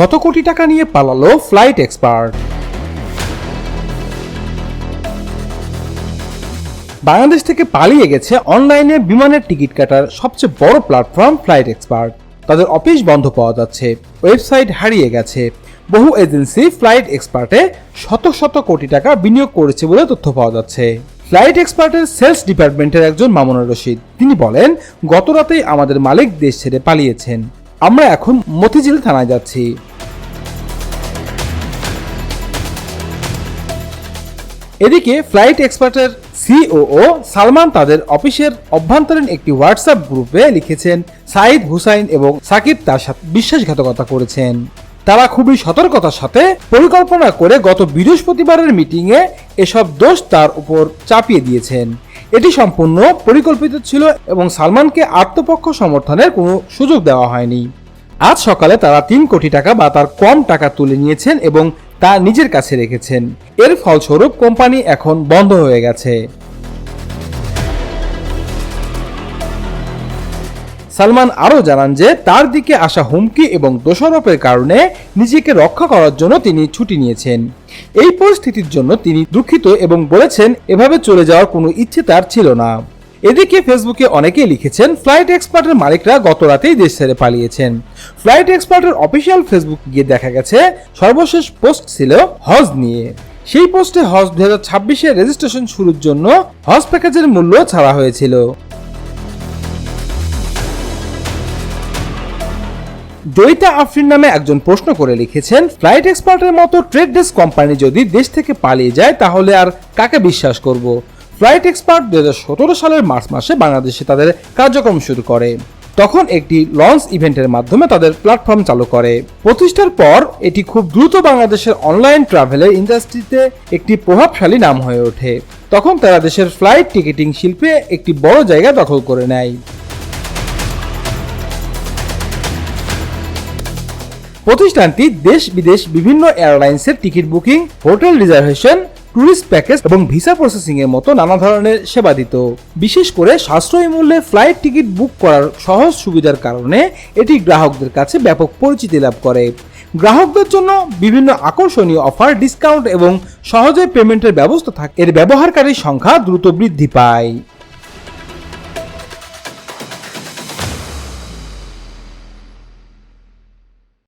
শত কোটি টাকা নিয়ে পালালো ফ্লাইট এক্সপার্ট? বাংলাদেশ থেকে পালিয়ে গেছে অনলাইনে বিমানের টিকিট কাটার সবচেয়ে বড় প্ল্যাটফর্ম ফ্লাইট এক্সপার্ট। তাদের অফিস বন্ধ পাওয়া যাচ্ছে, ওয়েবসাইট হারিয়ে গেছে। বহু এজেন্সি ফ্লাইট এক্সপার্টে শত শত কোটি টাকা বিনিয়োগ করেছে বলে তথ্য পাওয়া যাচ্ছে। ফ্লাইট এক্সপার্টের সেলস ডিপার্টমেন্টের একজন মামুনুর রশিদ। তিনি বলেন, গত রাতেই আমাদের মালিক দেশ ছেড়ে পালিয়েছেন। আমরা এখন মতিঝিল থানায় যাচ্ছি। এদিকে ফ্লাইট এক্সপার্টের সিওও সালমান তাদের অফিসের অভ্যন্তরীণ একটি হোয়াটসঅ্যাপ গ্রুপে লিখেছেন, সাইদ হুসাইন এবং সাকিব তার সাথে বিশ্বাসঘাতকতা করেছেন। তারা খুবই সতর্কতার সাথে পরিকল্পনা করে গত বৃহস্পতিবারের মিটিংয়ে এসব দোষ তার উপর চাপিয়ে দিয়েছেন। এটি সম্পূর্ণ পরিকল্পিত ছিল এবং সালমানকে আত্মপক্ষ সমর্থনের কোনো সুযোগ দেওয়া হয়নি। আজ সকালে তারা তিন কোটি টাকা বা তার কম টাকা তুলে নিয়েছেন এবং তা নিজের কাছে রেখেছেন। এর ফলস্বরূপ কোম্পানি এখন বন্ধ হয়ে গেছে। সালমান আরও জানান যে, তার দিকে আসা হুমকি এবং দোষারোপের কারণে নিজেকে রক্ষা করার জন্য তিনি ছুটি নিয়েছেন। এই পরিস্থিতির জন্য তিনি দুঃখিত এবং বলেছেন, এভাবে চলে যাওয়ার কোনো ইচ্ছে তার ছিল না। এদিকে ফেসবুকে অনেকেই লিখেছেন, ফ্লাইট এক্সপার্টের মালিকরা গত রাতেই দেশ ছেড়ে পালিয়েছেন। ফ্লাইট এক্সপার্টের অফিসিয়াল ফেসবুক গিয়ে দেখা গেছে, সর্বশেষ পোস্ট ছিল হজ নিয়ে। সেই পোস্টে হজ দু হাজার ছাব্বিশে রেজিস্ট্রেশন শুরুর জন্য হজ প্যাকেজের মূল্য ছাড়া হয়েছিল। জয়িতা আফরিন নামে একজন প্রশ্ন করে লিখেছেন, ফ্লাইট এক্সপার্টের মতো ট্রেড ডেস্ক কোম্পানি যদি দেশ থেকে পালিয়ে যায়, তাহলে আর কাকে বিশ্বাস করব? ফ্লাইট এক্সপার্ট দু হাজার সতেরো সালের মার্চ মাসে বাংলাদেশে তাদের কার্যক্রম শুরু করে। তখন একটি লঞ্চ ইভেন্টের মাধ্যমে তাদের প্ল্যাটফর্ম চালু করে। প্রতিষ্ঠার পর এটি খুব দ্রুত বাংলাদেশের অনলাইন ট্রাভেলের ইন্ডাস্ট্রিতে একটি প্রভাবশালী নাম হয়ে ওঠে। তখন তারা দেশের ফ্লাইট টিকিটিং শিল্পে একটি বড় জায়গা দখল করে নেয়। প্রতিষ্ঠানটি দেশ বিদেশ বিভিন্ন এয়ারলাইন্সের ticket booking, hotel reservation tourist package এবং ভিসা প্রসেসিং এর মতো নানা ধরনের সেবা দিত। বিশেষ করে সাশ্রয়ী মূল্যে ফ্লাইট টিকিট বুক করার সহজ সুবিধার কারণে এটি গ্রাহকদের কাছে ব্যাপক পরিচিতি লাভ করে। গ্রাহকদের জন্য বিভিন্ন আকর্ষণীয় অফার ডিসকাউন্ট এবং সহজে পেমেন্টের ব্যবস্থা থাকে এর ব্যবহারকারীর সংখ্যা দ্রুত বৃদ্ধি পায়।